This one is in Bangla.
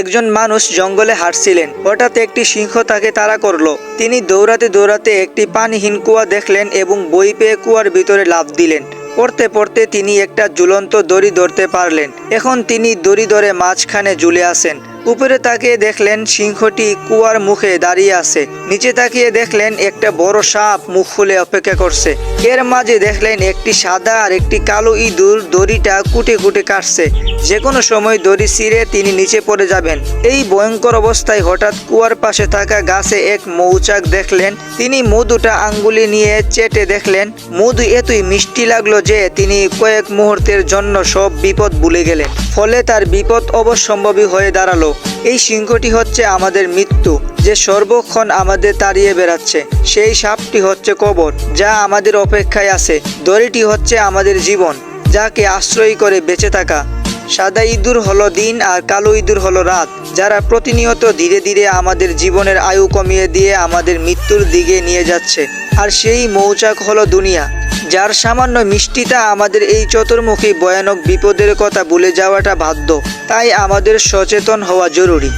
একজন মানুষ জঙ্গলে হাঁটছিলেন। হঠাৎ একটি সিংহ তাকে তাড়া করল। তিনি দৌড়াতে দৌড়াতে একটি পানিহীন কুয়া দেখলেন এবং বই পেয়ে কুয়ার ভিতরে লাভ দিলেন। পড়তে পড়তে তিনি একটা ঝুলন্ত দড়ি ধরতে পারলেন। এখন তিনি দড়ি ধরে মাঝখানে ঝুলে আসেন উপরে তাকিয়ে দেখলেন সিংহটি কুয়ার মুখে দাঁড়িয়ে আছে। নিচে তাকিয়ে দেখলেন একটা বড় সাপ মুখ খুলে অপেক্ষা করছে। এর মাঝে দেখলেন একটি সাদা আর একটি কালো ইঁদুর দড়িটা কুটে কুটে কাটছে। যে কোনো সময় দড়ি ছিঁড়ে তিনি নিচে পড়ে যাবেন। এই ভয়ঙ্কর অবস্থায় হঠাৎ কুয়ার পাশে থাকা গাছে এক মৌচাক দেখলেন। তিনি মধুটা আঙ্গুলি নিয়ে চেটে দেখলেন। মধু এতই মিষ্টি লাগল যে তিনি কয়েক মুহূর্তের জন্য সব বিপদ ভুলে গেলেন। ফলে তার বিপদ অবশ্যম্ভাবী হয়ে দাঁড়াল। এই সিংহটি হচ্ছে আমাদের মৃত্যু, যে সর্বক্ষণ আমাদের তাড়িয়ে বেড়াচ্ছে। সেই সাপটি হচ্ছে কবর, যা আমাদের অপেক্ষায় আছে। দড়িটি হচ্ছে আমাদের জীবন, যাকে আশ্রয় করে বেঁচে থাকা। সাদা ইঁদুর হলো দিন আর কালো ইঁদুর হলো রাত, যারা প্রতিনিয়ত ধীরে ধীরে আমাদের জীবনের আয়ু কমিয়ে দিয়ে আমাদের মৃত্যুর দিকে নিয়ে যাচ্ছে। আর সেই মৌচাক হলো দুনিয়া যার সামান্য মিষ্টিতা আমাদের এই চতুর্মুখী ভয়ানক বিপদের কথা ভুলে যাওয়াটা বাধ্য। তাই আমাদের সচেতন হওয়া জরুরি।